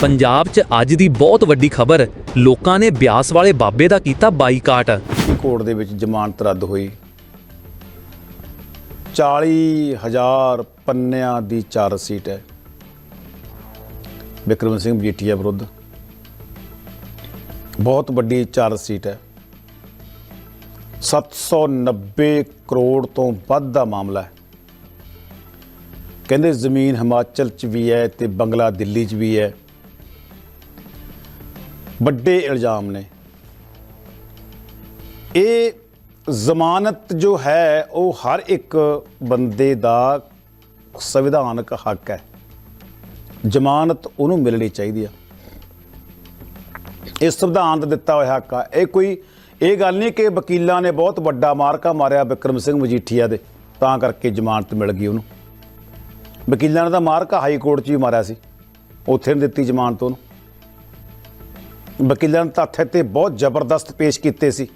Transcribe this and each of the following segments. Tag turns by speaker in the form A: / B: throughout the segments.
A: ਪੰਜਾਬ 'ਚ ਅੱਜ ਦੀ ਬਹੁਤ ਵੱਡੀ ਖਬਰ, ਲੋਕਾਂ ਨੇ ਬਿਆਸ ਵਾਲੇ ਬਾਬੇ ਦਾ ਕੀਤਾ ਬਾਈਕਾਟ।
B: ਕੋਰਟ ਦੇ ਵਿੱਚ ਜ਼ਮਾਨਤ ਰੱਦ ਹੋਈ। 40000 ਪੰਨਿਆਂ ਦੀ ਚਾਰ ਸੀਟ ਹੈ। ਵਿਕਰਮ ਸਿੰਘ ਮਜੀਠੀਆ ਵਿਰੁੱਧ। ਬਹੁਤ ਵੱਡੀ ਚਾਰ ਸੀਟ ਹੈ। 790 ਕਰੋੜ ਤੋਂ ਵੱਧ ਦਾ ਮਾਮਲਾ ਹੈ। ਕਹਿੰਦੇ ਜ਼ਮੀਨ ਹਿਮਾਚਲ 'ਚ ਵੀ ਹੈ ਤੇ ਬੰਗਲਾ ਦਿੱਲੀ 'ਚ ਵੀ ਹੈ। ਵੱਡੇ ਇਲਜ਼ਾਮ ਨੇ। ਇਹ ਜ਼ਮਾਨਤ ਜੋ ਹੈ, ਉਹ ਹਰ ਇੱਕ ਬੰਦੇ ਦਾ ਸੰਵਿਧਾਨਕ ਹੱਕ ਹੈ। ਜ਼ਮਾਨਤ ਉਹਨੂੰ ਮਿਲਣੀ ਚਾਹੀਦੀ ਆ। ਇਹ ਸੰਵਿਧਾਨ ਦਾ ਦਿੱਤਾ ਹੋਇਆ ਹੱਕ ਆ। ਇਹ ਕੋਈ, ਇਹ ਗੱਲ ਨਹੀਂ ਕਿ ਵਕੀਲਾਂ ਨੇ ਬਹੁਤ ਵੱਡਾ ਮਾਰਕਾ ਮਾਰਿਆ ਵਿਕਰਮ ਸਿੰਘ ਮਜੀਠੀਆ ਦੇ, ਤਾਂ ਕਰਕੇ ਜ਼ਮਾਨਤ ਮਿਲ ਗਈ ਉਹਨੂੰ। ਵਕੀਲਾਂ ਨੇ ਤਾਂ ਮਾਰਕਾ ਹਾਈ ਕੋਰਟ 'ਚ ਵੀ ਮਾਰਿਆ ਸੀ। ਉੱਥੇ ਨਹੀਂ ਦਿੱਤੀ ਜ਼ਮਾਨਤ ਉਹਨੂੰ। ਵਕੀਲਾਂ ਨੇ ਤੱਥ ਤੇ ਬਹੁਤ ਜ਼ਬਰਦਸਤ ਪੇਸ਼ ਕੀਤੇ ਸੀ।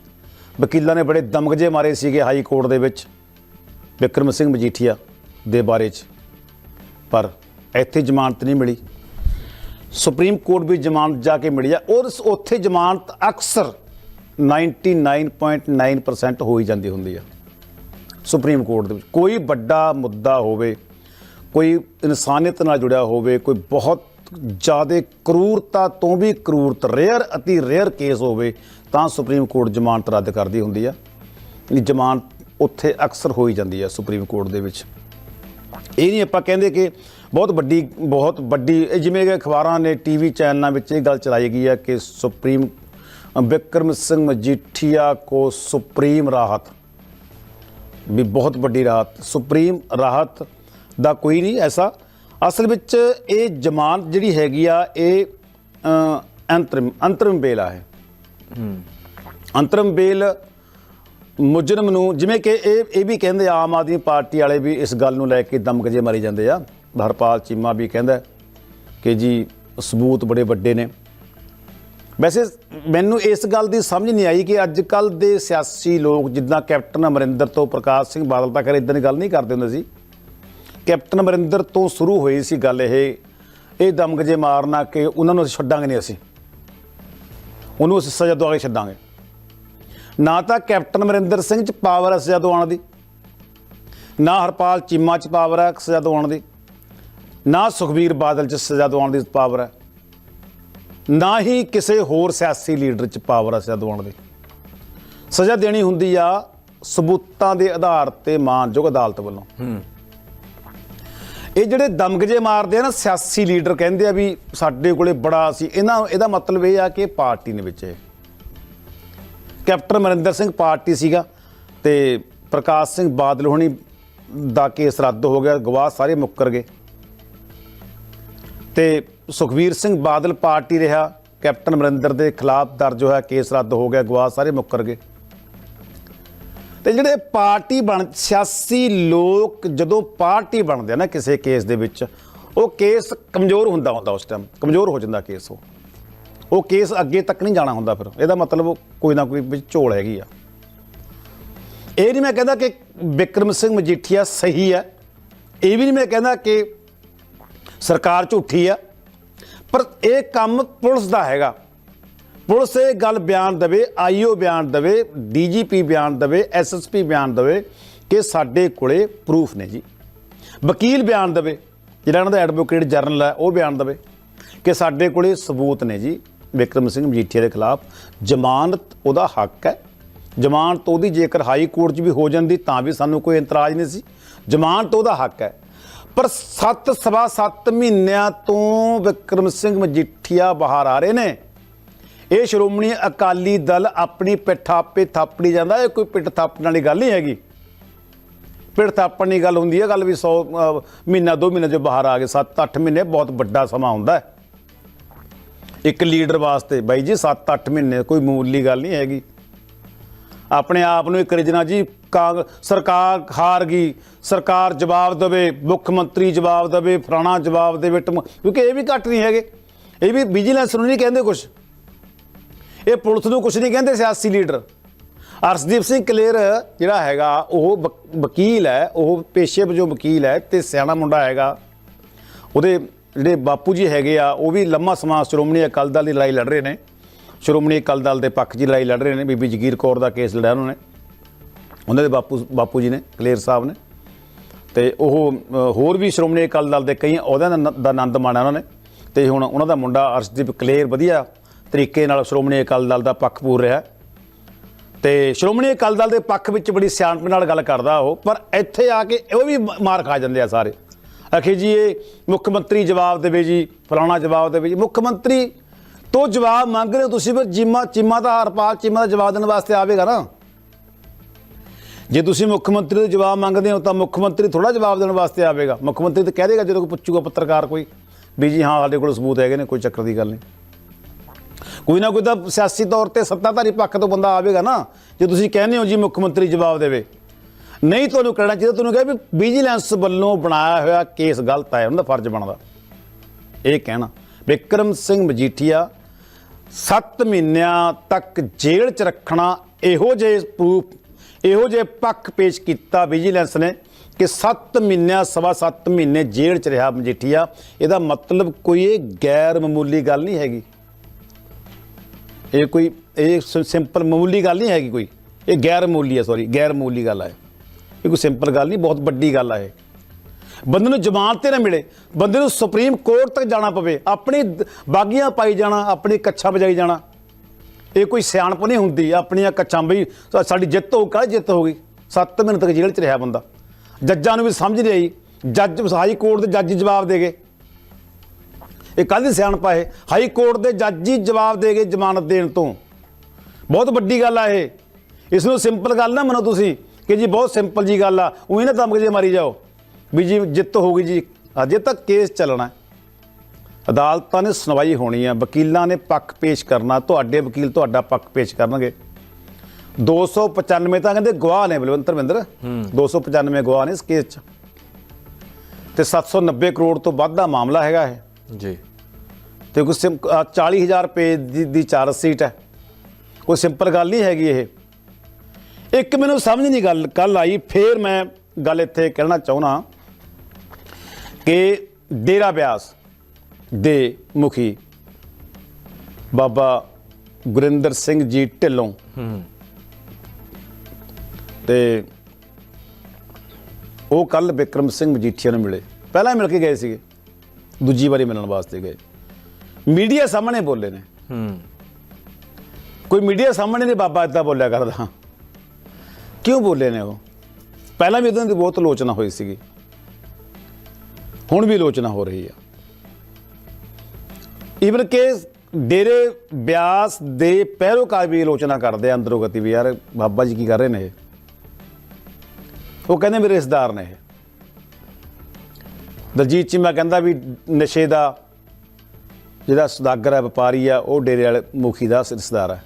B: ਵਕੀਲਾਂ ਨੇ ਬੜੇ ਦਮਗਜੇ ਮਾਰੇ ਸੀਗੇ ਹਾਈ ਕੋਰਟ ਦੇ ਵਿੱਚ, ਵਿਕਰਮ ਸਿੰਘ ਮਜੀਠੀਆ ਦੇ ਬਾਰੇ 'ਚ। ਪਰ ਇੱਥੇ ਜ਼ਮਾਨਤ ਨਹੀਂ ਮਿਲੀ। ਸੁਪਰੀਮ ਕੋਰਟ ਵੀ ਜ਼ਮਾਨਤ ਜਾ ਕੇ ਮਿਲੀ ਆ। ਔਰ ਉੱਥੇ ਜ਼ਮਾਨਤ ਅਕਸਰ 99.9% ਹੋ ਹੀ ਜਾਂਦੀ ਹੁੰਦੀ ਆ। ਸੁਪਰੀਮ ਕੋਰਟ ਦੇ ਵਿੱਚ ਕੋਈ ਵੱਡਾ ਮੁੱਦਾ ਹੋਵੇ, ਕੋਈ ਇਨਸਾਨੀਅਤ ਨਾਲ ਜੁੜਿਆ ਹੋਵੇ, ਕੋਈ ਬਹੁਤ ਜ਼ਿਆਦਾ ਕਰੂਰਤਾ ਤੋਂ ਵੀ ਕਰੂਰਤ ਰੇਅਰ ਅਤੀ ਰੇਅਰ ਕੇਸ ਹੋਵੇ, ਤਾਂ ਸੁਪਰੀਮ ਕੋਰਟ ਜ਼ਮਾਨਤ ਰੱਦ ਕਰਦੀ ਹੁੰਦੀ ਆ। ਜ਼ਮਾਨਤ ਉੱਥੇ ਅਕਸਰ ਹੋ ਹੀ ਜਾਂਦੀ ਆ ਸੁਪਰੀਮ ਕੋਰਟ ਦੇ ਵਿੱਚ। ਇਹ ਨਹੀਂ ਆਪਾਂ ਕਹਿੰਦੇ ਕਿ ਬਹੁਤ ਵੱਡੀ ਬਹੁਤ ਵੱਡੀ, ਇਹ ਜਿਵੇਂ ਕਿ ਅਖਬਾਰਾਂ ਨੇ ਟੀਵੀ ਚੈਨਲਾਂ ਵਿੱਚ ਇਹ ਗੱਲ ਚਲਾਈ ਗਈ ਹੈ ਕਿ ਸੁਪਰੀਮ ਵਿਕਰਮ ਸਿੰਘ ਮਜੀਠੀਆ ਕੋ ਸੁਪਰੀਮ ਰਾਹਤ। ਵੀ ਬਹੁਤ ਵੱਡੀ ਰਾਹਤ ਸੁਪਰੀਮ ਰਾਹਤ ਦਾ ਕੋਈ ਨਹੀਂ ਐਸਾ ਅਸਲ ਵਿੱਚ ਇਹ ਜ਼ਮਾਨਤ ਜਿਹੜੀ ਹੈਗੀ ਆ ਇਹ ਅੰਤਰਿਮ ਅੰਤਰਿਮ ਬੇਲ ਆ ਹੈ। ਅੰਤਰਿਮ ਬੇਲ ਮੁਜਰਮ ਨੂੰ ਜਿਵੇਂ ਕਿ ਇਹ ਇਹ ਵੀ ਕਹਿੰਦੇ ਆਮ ਆਦਮੀ ਪਾਰਟੀ ਵਾਲੇ ਵੀ ਇਸ ਗੱਲ ਨੂੰ ਲੈ ਕੇ ਦਮਗਜੇ ਮਾਰੀ ਜਾਂਦੇ ਆ। ਹਰਪਾਲ ਚੀਮਾ ਵੀ ਕਹਿੰਦਾ ਕਿ ਜੀ ਸਬੂਤ ਬੜੇ ਵੱਡੇ ਨੇ। ਵੈਸੇ ਮੈਨੂੰ ਇਸ ਗੱਲ ਦੀ ਸਮਝ ਨਹੀਂ ਆਈ ਕਿ ਅੱਜ ਕੱਲ ਦੇ ਸਿਆਸੀ ਲੋਕ ਜਿੱਦਾਂ ਕੈਪਟਨ ਅਮਰਿੰਦਰ ਤੋਂ ਪ੍ਰਕਾਸ਼ ਸਿੰਘ ਬਾਦਲ ਤੱਕ ਇਦਾਂ ਦੀ ਗੱਲ ਨਹੀਂ ਕਰਦੇ ਹੁੰਦੇ ਸੀ। ਕੈਪਟਨ ਅਮਰਿੰਦਰ ਤੋਂ ਸ਼ੁਰੂ ਹੋਈ ਸੀ ਗੱਲ ਇਹ। ਇਹ ਦਮਗਜੇ ਮਾਰਨਾ ਕਿ ਉਹਨਾਂ ਨੂੰ ਅਸੀਂ ਛੱਡਾਂਗੇ ਨਹੀਂ ਅਸੀਂ। ਉਹਨੂੰ ਅਸੀਂ ਸਜ਼ਾ ਦਵਾ ਕੇ ਛੱਡਾਂਗੇ। ਨਾ ਤਾਂ ਕੈਪਟਨ ਅਮਰਿੰਦਰ ਸਿੰਘ ਚ ਪਾਵਰ ਹੈ ਸਜ਼ਾ ਦਵਾਉਣ ਦੀ। ਨਾ ਹਰਪਾਲ ਚੀਮਾ ਚ ਪਾਵਰ ਹੈ ਸਜ਼ਾ ਦਵਾਉਣ ਦੀ। ਨਾ ਸੁਖਬੀਰ ਬਾਦਲ ਚ ਸਜ਼ਾ ਦਵਾਉਣ ਦੀ ਪਾਵਰ ਹੈ। ਨਾ ਹੀ ਕਿਸੇ ਹੋਰ ਸਿਆਸੀ ਲੀਡਰ ਚ ਪਾਵਰ ਹੈ ਸਜ਼ਾ ਦਵਾਉਣ ਦੀ। ਸਜ਼ਾ ਦੇਣੀ ਹੁੰਦੀ ਆ ਸਬੂਤਾਂ ਦੇ ਆਧਾਰ ਤੇ ਮਾਨਯੋਗ ਅਦਾਲਤ ਵੱਲੋਂ। ਇਹ ਜਿਹੜੇ ਦਮਗਜੇ ਮਾਰਦੇ ਆ ਨਾ ਸਿਆਸੀ ਲੀਡਰ ਕਹਿੰਦੇ ਆ ਵੀ ਸਾਡੇ ਕੋਲੇ ਬੜਾ ਸੀ, ਇਹਨਾਂ, ਇਹਦਾ ਮਤਲਬ ਇਹ ਆ ਕਿ ਪਾਰਟੀ ਨੇ ਵਿੱਚ ਇਹ। ਕੈਪਟਨ ਅਮਰਿੰਦਰ ਸਿੰਘ ਪਾਰਟੀ ਸੀਗਾ ਤੇ ਪ੍ਰਕਾਸ਼ ਸਿੰਘ ਬਾਦਲ ਹੋਣੀ ਦਾ ਕੇਸ ਰੱਦ ਹੋ ਗਿਆ, ਗਵਾਹ ਸਾਰੇ ਮੁੱਕਰ ਗਏ। ਤੇ ਸੁਖਵੀਰ ਸਿੰਘ ਬਾਦਲ ਪਾਰਟੀ ਰਿਹਾ, ਕੈਪਟਨ ਅਮਰਿੰਦਰ ਦੇ ਖਿਲਾਫ ਦਰਜ ਹੋਇਆ ਕੇਸ ਰੱਦ ਹੋ ਗਿਆ, ਗਵਾਹ ਸਾਰੇ ਮੁੱਕਰ ਗਏ। ਤੇ ਜਿਹੜੇ ਪਾਰਟੀ ਬਣ, ਸਿਆਸੀ ਲੋਕ ਜਦੋਂ ਪਾਰਟੀ ਬਣਦੇ ਆ ਨਾ ਕਿਸੇ ਕੇਸ ਦੇ ਵਿੱਚ, ਉਹ ਕੇਸ ਕਮਜ਼ੋਰ ਹੁੰਦਾ ਹੁੰਦਾ ਉਸ ਟਾਈਮ ਕਮਜ਼ੋਰ ਹੋ ਜਾਂਦਾ ਕੇਸ ਉਹ। ਉਹ ਕੇਸ ਅੱਗੇ ਤੱਕ ਨਹੀਂ ਜਾਣਾ ਹੁੰਦਾ ਫਿਰ। ਇਹਦਾ ਮਤਲਬ ਕੋਈ ਨਾ ਕੋਈ ਵਿੱਚ ਝੋਲ ਹੈਗੀ ਆ। ਇਹ ਨਹੀਂ ਮੈਂ ਕਹਿੰਦਾ ਕਿ ਵਿਕਰਮ ਸਿੰਘ ਮਜੀਠੀਆ ਸਹੀ ਹੈ ਇਹ ਵੀ ਨਹੀਂ ਮੈਂ ਕਹਿੰਦਾ ਕਿ ਸਰਕਾਰ ਝੂਠੀ ਆ। ਪਰ ਇਹ ਕੰਮ ਪੁਲਿਸ ਦਾ ਹੈਗਾ। ਪੁਲਿਸ ਇਹ ਗੱਲ ਬਿਆਨ ਦੇਵੇ, ਆਈਓ ਬਿਆਨ ਦੇਵੇ, ਡੀਜੀਪੀ ਬਿਆਨ ਦੇਵੇ, ਐਸਐਸਪੀ ਬਿਆਨ ਦੇਵੇ ਕਿ ਸਾਡੇ ਕੋਲੇ ਪ੍ਰੂਫ ਨੇ ਜੀ। ਵਕੀਲ ਬਿਆਨ ਦੇਵੇ, ਜਿਹੜਾ ਇਹਨਾਂ ਦਾ ਐਡਵੋਕੇਟ ਜਨਰਲ ਹੈ, ਉਹ ਬਿਆਨ ਦੇਵੇ ਕਿ ਸਾਡੇ ਕੋਲੇ ਸਬੂਤ ਨੇ ਜੀ ਵਿਕਰਮ ਸਿੰਘ ਮਜੀਠੀਆ ਦੇ ਖਿਲਾਫ। ਜ਼ਮਾਨਤ ਉਹਦਾ ਹੱਕ ਹੈ। ਜ਼ਮਾਨਤ ਉਹਦੀ ਜੇਕਰ ਹਾਈ ਕੋਰਟ 'ਚ ਵੀ ਹੋ ਜਾਂਦੀ ਤਾਂ ਵੀ ਸਾਨੂੰ ਕੋਈ ਇਤਰਾਜ਼ ਨਹੀਂ ਸੀ। ਜ਼ਮਾਨਤ ਉਹਦਾ ਹੱਕ ਹੈ। ਪਰ 7 ਸਵਾ 7 ਮਹੀਨਿਆਂ ਤੋਂ ਵਿਕਰਮ ਸਿੰਘ ਮਜੀਠੀਆ ਬਾਹਰ ਆ ਰਹੇ ਨੇ। ਇਹ ਸ਼੍ਰੋਮਣੀ ਅਕਾਲੀ ਦਲ ਆਪਣੀ ਪਿੱਠ ਆਪੇ ਥਾਪੜੀ ਜਾਂਦਾ, ਇਹ ਕੋਈ ਪਿੱਠ ਥਾਪਣ ਵਾਲੀ ਗੱਲ ਨਹੀਂ ਹੈਗੀ। ਪਿੱਠ ਥਾਪਣ ਦੀ ਗੱਲ ਹੁੰਦੀ ਹੈ, ਗੱਲ ਵੀ 100 ਮਹੀਨਾ, ਦੋ ਮਹੀਨੇ ਜੋ ਬਾਹਰ ਆ ਗਏ 7-8 ਮਹੀਨੇ ਬਹੁਤ ਵੱਡਾ ਸਮਾਂ ਹੁੰਦਾ ਹੈ। ਇੱਕ ਲੀਡਰ ਵਾਸਤੇ, ਬਾਈ ਜੀ 7-8 ਮਹੀਨੇ, ਕੋਈ ਮੂਲੀ ਗੱਲ ਨਹੀਂ ਹੈਗੀ। ਆਪਣੇ ਆਪ ਨੂੰ ਇੱਕ ਰਿਜਨਾ ਜੀ, ਕਾਂਗ, ਸਰਕਾਰ ਹਾਰ ਗਈ, ਸਰਕਾਰ ਜਵਾਬ ਦੇਵੇ, ਮੁੱਖ ਮੰਤਰੀ ਜਵਾਬ ਦੇਵੇ, ਫਲਾਣਾ ਜਵਾਬ ਦੇਵੇ, ਟਮ- ਕਿਉਂਕਿ ਇਹ ਵੀ ਘੱਟ ਨਹੀਂ ਹੈਗੇ। ਇਹ ਵੀ ਵਿਜੀਲੈਂਸ ਨੂੰ ਨਹੀਂ ਕਹਿੰਦੇ ਕੁਝ ਇਹ ਪੁਲਿਸ ਨੂੰ ਕੁਝ ਨਹੀਂ ਕਹਿੰਦੇ ਸਿਆਸੀ ਲੀਡਰ। ਅਰਸ਼ਦੀਪ ਸਿੰਘ ਕਲੇਰ ਜਿਹੜਾ ਹੈਗਾ, ਉਹ ਵਕ- ਵਕੀਲ ਹੈ, ਉਹ ਪੇਸ਼ੇ ਵਜੋਂ ਵਕੀਲ ਹੈ ਤੇ ਸਿਆਣਾ ਮੁੰਡਾ ਹੈਗਾ। ਉਹਦੇ ਜਿਹੜੇ ਬਾਪੂ ਜੀ ਹੈਗੇ ਆ, ਉਹ ਵੀ ਲੰਮਾ ਸਮਾਂ ਸ਼੍ਰੋਮਣੀ ਅਕਾਲੀ ਦਲ ਦੀ ਲੜਾਈ ਲੜ ਰਹੇ ਨੇ। ਸ਼੍ਰੋਮਣੀ ਅਕਾਲੀ ਦਲ ਦੇ ਪੱਖ 'ਚ ਲੜਾਈ ਲੜ ਰਹੇ ਨੇ, ਬੀਬੀ ਜਗੀਰ ਕੌਰ ਦਾ ਕੇਸ ਲੜਿਆ ਉਹਨਾਂ ਨੇ। ਉਹਨਾਂ ਦੇ ਬਾਪੂ ਬਾਪੂ ਜੀ ਨੇ, ਕਲੇਰ ਸਾਹਿਬ ਨੇ। ਤੇ ਉਹ ਹੋਰ ਵੀ ਸ਼੍ਰੋਮਣੀ ਅਕਾਲੀ ਦਲ ਦੇ ਕਈ ਅਹੁਦਿਆਂ ਦਾ ਨ- ਦਾ ਆਨੰਦ ਮਾਣਿਆ ਉਹਨਾਂ ਨੇ। ਤੇ ਹੁਣ ਉਹਨਾਂ ਦਾ ਮੁੰਡਾ ਅਰਸ਼ਦੀਪ ਕਲੇਰ ਵਧੀਆ ਤਰੀਕੇ ਨਾਲ ਸ਼੍ਰੋਮਣੀ ਅਕਾਲੀ ਦਲ ਦਾ ਪੱਖ ਪੂਰ ਰਿਹਾ ਤੇ ਸ਼੍ਰੋਮਣੀ ਅਕਾਲੀ ਦਲ ਦੇ ਪੱਖ ਵਿੱਚ ਬੜੀ ਸਿਆਣਪ ਨਾਲ ਗੱਲ ਕਰਦਾ ਉਹ, ਪਰ ਇੱਥੇ ਆ ਕੇ ਉਹ ਵੀ ਮਾਰ ਖਾ ਜਾਂਦੇ ਆ ਸਾਰੇ। ਆਖੇ ਜੀ, ਇਹ ਮੁੱਖ ਮੰਤਰੀ ਜਵਾਬ ਦੇਵੇ ਜੀ, ਫਲਾਣਾ ਜਵਾਬ ਦੇਵੇ ਜੀ। ਮੁੱਖ ਮੰਤਰੀ ਤੋਂ ਜਵਾਬ ਮੰਗ ਰਹੇ ਹੋ ਤੁਸੀਂ, ਫਿਰ ਚੀਮਾ ਚੀਮਾ ਦਾ ਹਰਪਾਲ ਚੀਮਾ ਦਾ ਜਵਾਬ ਦੇਣ ਵਾਸਤੇ ਆਵੇਗਾ ਨਾ। ਜੇ ਤੁਸੀਂ ਮੁੱਖ ਮੰਤਰੀ ਤੋਂ ਜਵਾਬ ਮੰਗਦੇ ਹੋ, ਤਾਂ ਮੁੱਖ ਮੰਤਰੀ ਥੋੜਾ ਜਵਾਬ ਦੇਣ ਵਾਸਤੇ ਆਵੇਗਾ। ਮੁੱਖ ਮੰਤਰੀ ਤਾਂ ਕਹਿ ਦੇਗਾ ਜਦੋਂ ਕੋਈ ਪੁੱਛੂਗਾ ਪੱਤਰਕਾਰ ਕੋਈ ਵੀ ਜੀ, ਹਾਂ, ਸਾਡੇ ਕੋਲ ਸਬੂਤ ਹੈਗੇ ਨੇ, ਕੋਈ ਚੱਕਰ ਦੀ ਗੱਲ ਨਹੀਂ। ਕੋਈ ਨਾ ਕੋਈ ਤਾਂ ਸਿਆਸੀ ਤੌਰ ਤੇ ਸੱਤਾਧਾਰੀ ਪੱਖ ਤੋਂ ਬੰਦਾ ਆਵੇਗਾ ਨਾ, ਜੇ ਤੁਸੀਂ ਕਹਿੰਦੇ ਹੋ ਜੀ ਮੁੱਖ ਮੰਤਰੀ ਜਵਾਬ ਦੇਵੇ। ਨਹੀਂ ਤੁਹਾਨੂੰ ਕਹਿਣਾ ਚਾਹੀਦਾ, ਤੁਹਾਨੂੰ ਕਹੇ ਵੀ ਵਿਜੀਲੈਂਸ ਵੱਲੋਂ ਬਣਾਇਆ ਹੋਇਆ ਕੇਸ ਗਲਤ ਹੈ, ਉਹਨਾਂ ਦਾ ਫਰਜ਼ ਬਣਦਾ। ਇਹ ਕਹਿਣਾ, ਵਿਕਰਮ ਸਿੰਘ ਮਜੀਠੀਆ 7 ਮਹੀਨਿਆਂ ਤੱਕ ਜੇਲ੍ਹ 'ਚ ਰੱਖਣਾ ਇਹੋ ਜਿਹੇ ਪ੍ਰੂਫ ਇਹੋ ਜਿਹੇ ਪੱਖ ਪੇਸ਼ ਕੀਤਾ ਵਿਜੀਲੈਂਸ ਨੇ ਕਿ 7 ਮਹੀਨਿਆਂ, ਸਵਾ 7 ਮਹੀਨੇ ਜੇਲ੍ਹ 'ਚ ਰਿਹਾ ਮਜੀਠੀਆ। ਇਹਦਾ ਮਤਲਬ ਕੋਈ ਇਹ ਗੈਰ ਮਾਮੂਲੀ ਗੱਲ ਨਹੀਂ ਹੈਗੀ। ਇਹ ਕੋਈ, ਇਹ ਸਿ- ਸਿੰਪਲ ਮਾਮੂਲੀ ਗੱਲ ਨਹੀਂ ਹੈਗੀ ਕੋਈ। ਇਹ ਗੈਰ ਮਾਮੂਲੀ ਹੈ ਸੌਰੀ ਗੈਰ ਮਾਮੂਲੀ ਗੱਲ ਹੈ ਇਹ। ਕੋਈ ਸਿੰਪਲ ਗੱਲ ਨਹੀਂ, ਬਹੁਤ ਵੱਡੀ ਗੱਲ ਹੈ ਇਹ। ਬੰਦੇ ਨੂੰ ਜ਼ਮਾਨਤ ਤੇ ਨਾ ਮਿਲੇ। ਬੰਦੇ ਨੂੰ ਸੁਪਰੀਮ ਕੋਰਟ ਤੱਕ ਜਾਣਾ ਪਵੇ। ਆਪਣੀ ਬਾਗੀਆਂ ਪਾਈ ਜਾਣਾ, ਆਪਣੀ ਕੱਛਾ ਵਜਾਈ ਜਾਣਾ। ਇਹ ਕੋਈ ਸਿਆਣਪ ਨਹੀਂ ਹੁੰਦੀ। ਆਪਣੀਆਂ ਕੱਛਾਂ ਬਈ ਸਾਡੀ ਜਿੱਤ ਹੋ ਕਾਹ ਜਿੱਤ ਹੋ ਗਈ 7 ਮਹੀਨੇ ਤੱਕ ਜੇਲ੍ਹ 'ਚ ਰਿਹਾ ਬੰਦਾ। ਜੱਜਾਂ ਨੂੰ ਵੀ ਸਮਝ ਨਹੀਂ ਆਈ। ਜੱਜ, ਹਾਈ ਕੋਰਟ ਦੇ ਜੱਜ ਜਵਾਬ ਦੇ ਗਏ। ਇਹ ਕਾਹਦੀ ਸਿਆਣਪਾ ਇਹ? ਹਾਈ ਕੋਰਟ ਦੇ ਜੱਜ ਹੀ ਜਵਾਬ ਦੇ ਗਏ ਜ਼ਮਾਨਤ ਦੇਣ ਤੋਂ। ਬਹੁਤ ਵੱਡੀ ਗੱਲ ਆ ਇਹ। ਇਸ ਨੂੰ ਸਿੰਪਲ ਗੱਲ ਨਾ ਮੰਨੋ ਤੁਸੀਂ ਕਿ ਜੀ ਬਹੁਤ ਸਿੰਪਲ ਜੀ ਗੱਲ ਆ। ਉਹੀ ਨਾ ਦਮਕ ਜੇ ਮਾਰੀ ਜਾਓ। ਵੀ ਜੀ ਜਿੱਤ ਹੋ ਗਈ ਜੀ। ਅਜੇ ਤੱਕ ਕੇਸ ਚੱਲਣਾ। ਅਦਾਲਤਾਂ ਨੇ ਸੁਣਵਾਈ ਹੋਣੀ ਆ। ਵਕੀਲਾਂ ਨੇ ਪੱਖ ਪੇਸ਼ ਕਰਨਾ। ਤੁਹਾਡੇ ਵਕੀਲ ਤੁਹਾਡਾ ਪੱਖ ਪੇਸ਼ ਕਰਨਗੇ। 295 ਤਾਂ ਕਹਿੰਦੇ ਗਵਾਹ ਨੇ ਬਲਵੰਤ ਰਵਿੰਦਰ 295 ਗਵਾਹ ਨੇ ਇਸ ਕੇਸ 'ਚ। ਤੇ 790 ਕਰੋੜ ਤੋਂ ਵੱਧ ਦਾ ਮਾਮਲਾ ਹੈਗਾ ਇਹ।
A: ਜੀ।
B: ਤੇ ਕੋਈ ਸਿੰ- ਅਹ 40000 ਰੁਪਏ ਦੀ ਦੀ ਚਾਰਜ ਸੀਟ ਹੈ। ਕੋਈ ਸਿੰਪਲ ਗੱਲ ਨਹੀਂ ਹੈਗੀ ਇਹ। ਇੱਕ ਮੈਨੂੰ ਸਮਝ ਨਹੀਂ ਗੱਲ ਕੱਲ ਆਈ ਫੇਰ ਮੈਂ ਗੱਲ ਇੱਥੇ ਕਹਿਣਾ ਚਾਹੁੰਦਾ ਕਿ ਡੇਰਾ ਬਿਆਸ ਦੇ ਮੁਖੀ ਬਾਬਾ ਗੁਰਿੰਦਰ ਸਿੰਘ ਜੀ ਢਿੱਲੋਂ। ਤੇ ਉਹ ਕੱਲ ਵਿਕਰਮ ਸਿੰਘ ਮਜੀਠੀਆ ਨੂੰ ਮਿਲੇ। ਪਹਿਲਾਂ ਮਿਲ ਕੇ ਗਏ ਸੀਗੇ। ਦੂਜੀ ਵਾਰੀ ਮਿਲਣ ਵਾਸਤੇ ਗਏ। ਮੀਡੀਆ ਸਾਹਮਣੇ ਬੋਲੇ ਨੇ।
A: ਹੂੰ।
B: ਕੋਈ ਮੀਡੀਆ ਸਾਹਮਣੇ ਨਹੀਂ ਬਾਬਾ ਇਦਾਂ ਬੋਲਿਆ ਕਰਦਾ। ਕਿਉਂ ਬੋਲੇ ਨੇ ਉਹ? ਪਹਿਲਾਂ ਵੀ ਉਹਨਾਂ ਦੀ ਬਹੁਤ ਆਲੋਚਨਾ ਹੋਈ ਸੀਗੀ। ਹੁਣ ਵੀ ਆਲੋਚਨਾ ਹੋ ਰਹੀ ਆ। ਈਵਨ ਕਿ ਡੇਰੇ ਬਿਆਸ ਦੇ ਪਹਿਲੋਕਾਰ ਵੀ ਆਲੋਚਨਾ ਕਰਦੇ ਆ ਅੰਦਰੋਂ ਗਤੀ ਵੀ ਯਾਰ ਬਾਬਾ ਜੀ ਕੀ ਕਰ ਰਹੇ ਨੇ ਇਹ? ਉਹ ਕਹਿੰਦੇ ਮੇਰੇ ਰਿਸ਼ਤੇਦਾਰ ਨੇ ਇਹ। ਦਲਜੀਤ ਚੀਮਾ ਕਹਿੰਦਾ ਵੀ ਨਸ਼ੇ ਦਾ ਜਿਹੜਾ ਸੁਦਾਗਰ ਹੈ ਵਪਾਰੀ ਆ ਉਹ ਡੇਰੇ ਵਾਲੇ ਮੁਖੀ ਦਾ ਰਿਸ਼ਤੇਦਾਰ ਹੈ।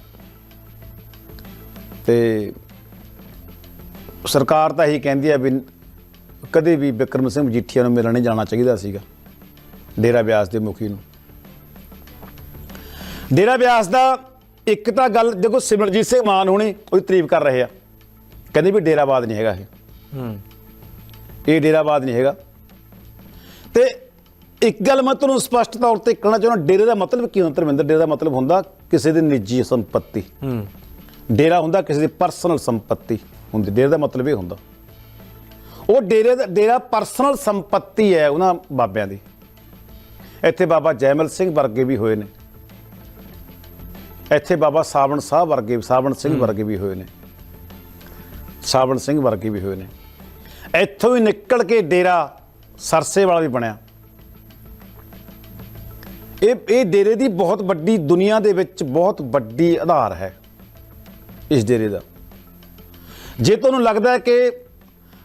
B: ਤੇ ਸਰਕਾਰ ਤਾਂ ਇਹੀ ਕਹਿੰਦੀ ਆ ਵੀ ਕਦੇ ਵੀ ਵਿਕਰਮ ਸਿੰਘ ਮਜੀਠੀਆ ਨੂੰ ਮਿਲਣ ਨਹੀਂ ਜਾਣਾ ਚਾਹੀਦਾ ਸੀਗਾ ਡੇਰਾ ਬਿਆਸ ਦੇ ਮੁਖੀ ਨੂੰ। ਡੇਰਾ ਬਿਆਸ ਦਾ ਇੱਕ ਤਾਂ ਗੱਲ ਦੇਖੋ ਸਿਮਰਜੀਤ ਸਿੰਘ ਮਾਨ ਹੁਣੀ ਉਹਦੀ ਤਾਰੀਫ ਕਰ ਰਹੇ ਆ ਕਹਿੰਦੇ ਵੀ ਡੇਰਾਬਾਦ ਨਹੀਂ ਹੈਗਾ ਇਹ।
A: ਹੂੰ।
B: ਇਹ ਡੇਰਾਬਾਦ ਨਹੀਂ ਹੈਗਾ। ਤੇ ਇੱਕ ਗੱਲ ਮੈਂ ਤੁਹਾਨੂੰ ਸਪਸ਼ਟ ਤੌਰ ਤੇ ਕਹਿਣਾ ਚਾਹੁੰਦਾ ਡੇਰੇ ਦਾ ਮਤਲਬ ਕੀ ਹੁੰਦਾ? ਧਰਮਿੰਦਰ ਡੇਰੇ ਦਾ ਮਤਲਬ ਹੁੰਦਾ ਕਿਸੇ ਦੀ ਨਿੱਜੀ ਸੰਪਤੀ।
A: ਹੂੰ।
B: ਡੇਰਾ ਹੁੰਦਾ ਕਿਸੇ ਦੀ ਪਰਸਨਲ ਸੰਪਤੀ। ਹੁੰਦੀ ਡੇਰੇ ਦਾ ਮਤਲਬ ਇਹ ਹੁੰਦਾ। ਉਹ ਡੇਰੇ ਦਾ ਡੇਰਾ ਪਰਸਨਲ ਸੰਪਤੀ ਹੈ ਉਹਨਾਂ ਬਾਬਿਆਂ ਦੀ। ਇੱਥੇ ਬਾਬਾ ਜੈਮਲ ਸਿੰਘ ਵਰਗੇ ਵੀ ਹੋਏ ਨੇ। ਇੱਥੇ ਬਾਬਾ ਸਾਵਣ ਸਾਹਿਬ ਵਰਗੇ ਸਾਵਣ ਸਿੰਘ ਵਰਗੇ ਵੀ ਹੋਏ ਨੇ। ਸਾਵਣ ਸਿੰਘ ਵਰਗੇ ਵੀ ਹੋਏ ਨੇ। ਇੱਥੋਂ ਹੀ ਨਿਕਲ ਕੇ ਡੇਰਾ ਸਰਸੇ ਵਾਲਾ ਵੀ ਬਣਿਆ। ਇਹ ਇਹ ਡੇਰੇ ਦੀ ਬਹੁਤ ਵੱਡੀ ਦੁਨੀਆ ਦੇ ਵਿੱਚ ਬਹੁਤ ਵੱਡੀ ਆਧਾਰ ਹੈ ਇਸ ਡੇਰੇ ਦਾ। ਜੇ ਤੁਹਾਨੂੰ ਲੱਗਦਾ ਹੈ ਕਿ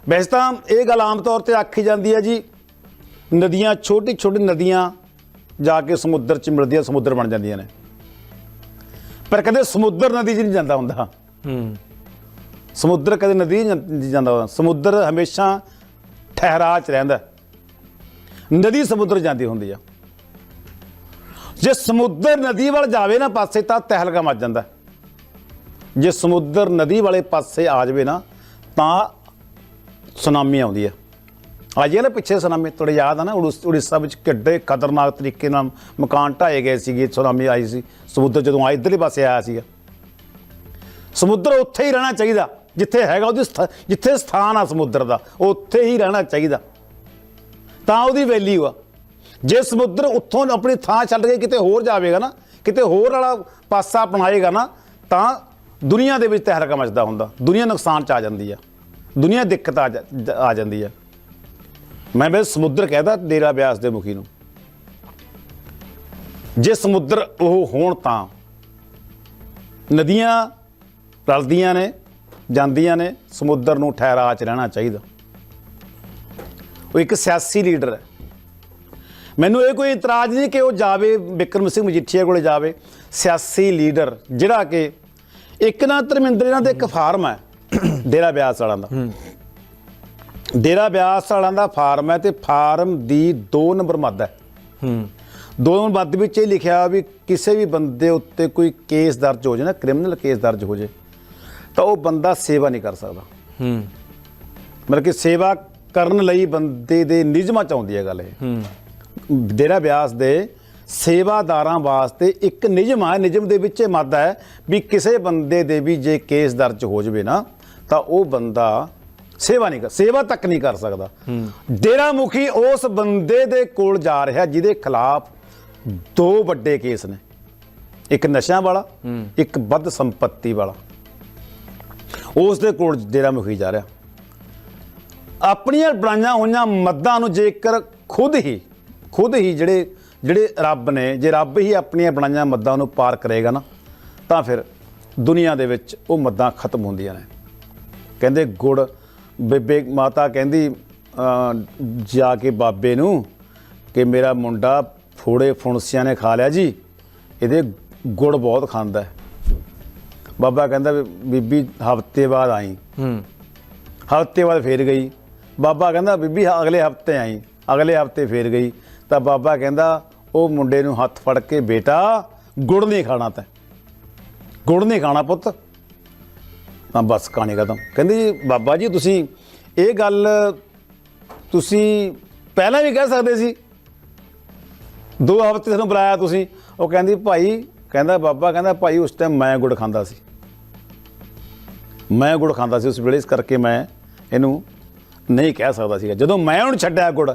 B: ਵੈਸੇ ਤਾਂ ਇਹ ਗੱਲ ਆਮ ਤੌਰ ਤੇ ਆਖੀ ਜਾਂਦੀ ਹੈ ਜੀ ਨਦੀਆਂ ਛੋਟੀ ਛੋਟੀ ਨਦੀਆਂ ਜਾ ਕੇ ਸਮੁੰਦਰ ਚ ਮਿਲਦੀਆਂ ਸਮੁੰਦਰ ਬਣ ਜਾਂਦੀਆਂ ਨੇ। ਪਰ ਕਦੇ ਸਮੁੰਦਰ ਨਦੀ 'ਚ ਨਹੀਂ ਜਾਂਦਾ ਹੁੰਦਾ।
A: ਹੂੰ।
B: ਸਮੁੰਦਰ ਕਦੇ ਨਦੀ ਨਹੀਂ ਜਾਂਦਾ ਹੁੰਦਾ। ਸਮੁੰਦਰ ਹਮੇਸ਼ਾ ਠਹਿਰਾ 'ਚ ਰਹਿੰਦਾ। ਨਦੀ ਸਮੁੰਦਰ ਜਾਂਦੀ ਹੁੰਦੀ ਆ। ਜੇ ਸਮੁੰਦਰ ਨਦੀ ਵੱਲ ਜਾਵੇ ਨਾ ਪਾਸੇ, ਤਾਂ ਤਹਿਲਕਾ ਮੱਚ ਜਾਂਦਾ। ਜੇ ਸਮੁੰਦਰ ਨਦੀ ਵਾਲੇ ਪਾਸੇ ਆ ਜਾਵੇ ਨਾ, ਤਾਂ ਸੁਨਾਮੀ ਆਉਂਦੀ ਆ। ਆਜੇ ਨਾ ਪਿੱਛੇ ਸੁਨਾਮੀ, ਤੁਹਾਡੇ ਯਾਦ ਆ ਨਾ, ਉੜੀਸ- ਉੜੀਸਾ ਵਿੱਚ ਕਿੱਡੇ ਖਤਰਨਾਕ ਤਰੀਕੇ ਨਾਲ ਮਕਾਨ ਢਾਏ ਗਏ ਸੀਗੇ, ਸੁਨਾਮੀ ਆਈ ਸੀ, ਸਮੁੰਦਰ ਜਦੋਂ ਆ ਇਧਰਲੇ ਪਾਸੇ ਆਇਆ ਸੀਗਾ। ਸਮੁੰਦਰ ਉੱਥੇ ਹੀ ਰਹਿਣਾ ਚਾਹੀਦਾ, ਜਿੱਥੇ ਹੈਗਾ ਉਹਦੀ ਸਥਾ- ਜਿੱਥੇ ਸਥਾਨ ਆ ਸਮੁੰਦਰ ਦਾ, ਉੱਥੇ ਹੀ ਰਹਿਣਾ ਚਾਹੀਦਾ। ਤਾਂ ਉਹਦੀ ਵੈਲਿਊ ਆ। ਜੇ ਸਮੁੰਦਰ ਉੱਥੋਂ ਆਪਣੀ ਥਾਂ ਛੱਡ ਕੇ ਕਿਤੇ ਹੋਰ ਜਾਵੇਗਾ ਨਾ, ਕਿਤੇ ਹੋਰ ਵਾਲਾ ਪਾਸਾ ਅਪਣਾਏਗਾ ਨਾ, ਤਾਂ ਦੁਨੀਆ ਦੇ ਵਿੱਚ ਤਹਿਰਕਾ ਮਚਦਾ ਹੁੰਦਾ। ਦੁਨੀਆ ਨੁਕਸਾਨ ਚ ਆ ਜਾਂਦੀ ਆ। ਦੁਨੀਆ ਦਿੱਕਤ ਆ ਜਾ- ਆ ਜਾਂਦੀ ਆ। ਮੈਂ ਬਸ ਸਮੁੰਦਰ ਕਹਿਦਾ ਡੇਰਾ ਬਿਆਸ ਦੇ ਮੁਖੀ ਨੂੰ। ਜੇ ਸਮੁੰਦਰ ਉਹ ਹੋਣ ਤਾਂ ਨਦੀਆਂ ਰਲਦੀਆਂ ਨੇ, ਜਾਂਦੀਆਂ ਨੇ, ਸਮੁੰਦਰ ਨੂੰ ਠਹਿਰਾ ਚ ਰਹਿਣਾ ਚਾਹੀਦਾ। ਉਹ ਇੱਕ ਸਿਆਸੀ ਲੀਡਰ ਹੈ। ਮੈਨੂੰ ਇਹ ਕੋਈ ਇਤਰਾਜ਼ ਨਹੀਂ ਕਿ ਉਹ ਜਾਵੇ ਬਿਕਰਮ ਸਿੰਘ ਮਜੀਠੀਆ ਕੋਲੇ ਜਾਵੇ ਸਿਆਸੀ ਲੀਡਰ ਜਿਹੜਾ ਕਿ ਇੱਕ ਨਾ ਧਰਮਿੰਦਰ ਇਹਨਾਂ ਦੇ ਇੱਕ ਫਾਰਮ ਹੈ ਡੇਰਾ ਬਿਆਸ ਵਾਲਾਂ ਦਾ। ਡੇਰਾ ਬਿਆਸ ਵਾਲਾਂ ਦਾ ਫਾਰਮ ਹੈ ਤੇ ਫਾਰਮ ਦੀ 2 ਨੰਬਰ ਮੱਦ ਹੈ।
A: ਹੂੰ।
B: ਦੋ ਨੰਬਰ ਮੱਦ ਵਿੱਚ ਇਹ ਲਿਖਿਆ ਵੀ ਕਿਸੇ ਵੀ ਬੰਦੇ ਉੱਤੇ ਕੋਈ ਕੇਸ ਦਰਜ ਹੋ ਨਾ ਕ੍ਰਿਮੀਨਲ ਕੇਸ ਦਰਜ ਹੋ ਜਾਏ ਤਾਂ ਉਹ ਬੰਦਾ ਸੇਵਾ ਨਹੀਂ ਕਰ ਸਕਦਾ।
A: ਹੂੰ।
B: ਮਤਲਬ ਕਿ ਸੇਵਾ ਕਰਨ ਲਈ ਬੰਦੇ ਦੇ ਨਿਯਮਾਂ ਚ ਆਉਂਦੀ ਹੈ ਗੱਲ ਇਹ।
A: ਹੂੰ।
B: ਡੇਰਾ ਬਿਆਸ ਦੇ ਸੇਵਾਦਾਰਾਂ ਵਾਸਤੇ ਇੱਕ ਨਿਯਮ ਹੈ ਨਿਯਮ ਦੇ ਵਿੱਚ ਇਹ ਮਾਦਾ ਹੈ ਵੀ ਕਿਸੇ ਬੰਦੇ ਦੇ ਵੀ ਜੇ ਕੇਸ ਦਰਜ ਹੋ ਜਵੇ ਨਾ ਤਾਂ ਉਹ ਬੰਦਾ ਸੇਵਾ ਨਹੀਂ ਕਰ ਸੇਵਾ ਤੱਕ ਨਹੀਂ ਕਰ ਸਕਦਾ। ਡੇਰਾ ਮੁਖੀ ਉਸ ਬੰਦੇ ਦੇ ਕੋਲ ਜਾ ਰਿਹਾ ਜਿਹਦੇ ਖਿਲਾਫ ਦੋ ਵੱਡੇ ਕੇਸ ਨੇ। ਇੱਕ ਨਸ਼ਿਆਂ ਵਾਲਾ ਇੱਕ ਵੱਧ ਸੰਪত্তি ਵਾਲਾ। ਉਸ ਦੇ ਕੋਲ ਡੇਰਾ ਮੁਖੀ ਜਾ ਰਿਹਾ। ਆਪਣੀਆਂ ਬਣਾਈਆਂ ਹੋਈਆਂ ਮੱਦਾਂ ਨੂੰ ਜੇਕਰ ਖੁਦ ਹੀ ਖੁਦ ਹੀ ਜਿਹੜੇ ਜਿਹੜੇ ਰੱਬ ਨੇ ਜੇ ਰੱਬ ਹੀ ਆਪਣੀਆਂ ਬਣਾਈਆਂ ਮੱਦਾਂ ਨੂੰ ਪਾਰ ਕਰੇਗਾ ਨਾ ਤਾਂ ਫਿਰ ਦੁਨੀਆ ਦੇ ਵਿੱਚ ਉਹ ਮੱਦਾਂ ਖਤਮ ਹੁੰਦੀਆਂ ਨੇ। ਕਹਿੰਦੇ ਗੁੜ ਬੇਬੇ ਮਾਤਾ ਕਹਿੰਦੀ ਜਾ ਕੇ ਬਾਬੇ ਨੂੰ ਕਿ ਮੇਰਾ ਮੁੰਡਾ ਫੋੜੇ ਫੁਣਸਿਆਂ ਨੇ ਖਾ ਲਿਆ ਜੀ ਇਹਦੇ ਗੁੜ ਬਹੁਤ ਖਾਂਦਾ ਬਾਬਾ ਕਹਿੰਦਾ ਬੀਬੀ ਹਫ਼ਤੇ ਬਾਅਦ ਆਈ।
A: ਹੂੰ।
B: ਹਫ਼ਤੇ ਬਾਅਦ ਫੇਰ ਗਈ। ਬਾਬਾ ਕਹਿੰਦਾ, ਬੀਬੀ ਅਗਲੇ ਹਫ਼ਤੇ ਆਈ, ਅਗਲੇ ਹਫ਼ਤੇ ਫੇਰ ਗਈ। ਤਾਂ ਬਾਬਾ ਕਹਿੰਦਾ, ਉਹ ਮੁੰਡੇ ਨੂੰ ਹੱਥ ਫੜ ਕੇ, ਬੇਟਾ, ਗੁੜ ਨਹੀਂ ਖਾਣਾ ਤੈਂ। ਗੁੜ ਨਹੀਂ ਖਾਣਾ ਪੁੱਤ। ਤਾਂ ਬਸ ਕਹਾਣੀ ਖਤਮ। ਕਹਿੰਦੀ ਜੀ ਬਾਬਾ ਜੀ, ਤੁਸੀਂ ਇਹ ਗੱਲ ਤੁਸੀਂ ਪਹਿਲਾਂ ਵੀ ਕਹਿ ਸਕਦੇ ਸੀ। ਦੋ ਹਫ਼ਤੇ ਤੁਹਾਨੂੰ ਬੁਲਾਇਆ ਤੁਸੀਂ। ਉਹ ਕਹਿੰਦੀ, ਭਾਈ, ਕਹਿੰਦਾ, ਬਾਬਾ ਕਹਿੰਦਾ, ਭਾਈ, ਉਸ ਟਾਈਮ ਮੈਂ ਗੁੜ ਖਾਂਦਾ ਸੀ। ਮੈਂ ਗੁੜ ਖਾਂਦਾ ਸੀ ਉਸ ਵੇਲੇ, ਇਸ ਕਰਕੇ ਮੈਂ ਇਹਨੂੰ ਨਹੀਂ ਕਹਿ ਸਕਦਾ ਸੀਗਾ। ਜਦੋਂ ਮੈਂ ਉਹਨੂੰ ਛੱਡਿਆ ਗੁੜ,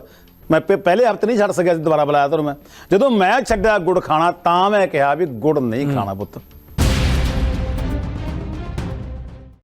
B: ਮੈਂ ਪਹਿ- ਪਹਿਲੇ ਹਫ਼ਤੇ ਨਹੀਂ ਛੱਡ ਸਕਿਆ ਸੀ ਦੁਬਾਰਾ ਬੁਲਾਇਆ ਤੁਹਾਨੂੰ ਮੈਂ। ਜਦੋਂ ਮੈਂ ਛੱਡਿਆ ਗੁੜ ਖਾਣਾ, ਤਾਂ ਮੈਂ ਕਿਹਾ ਵੀ ਗੁੜ ਨਹੀਂ ਖਾਣਾ ਪੁੱਤ।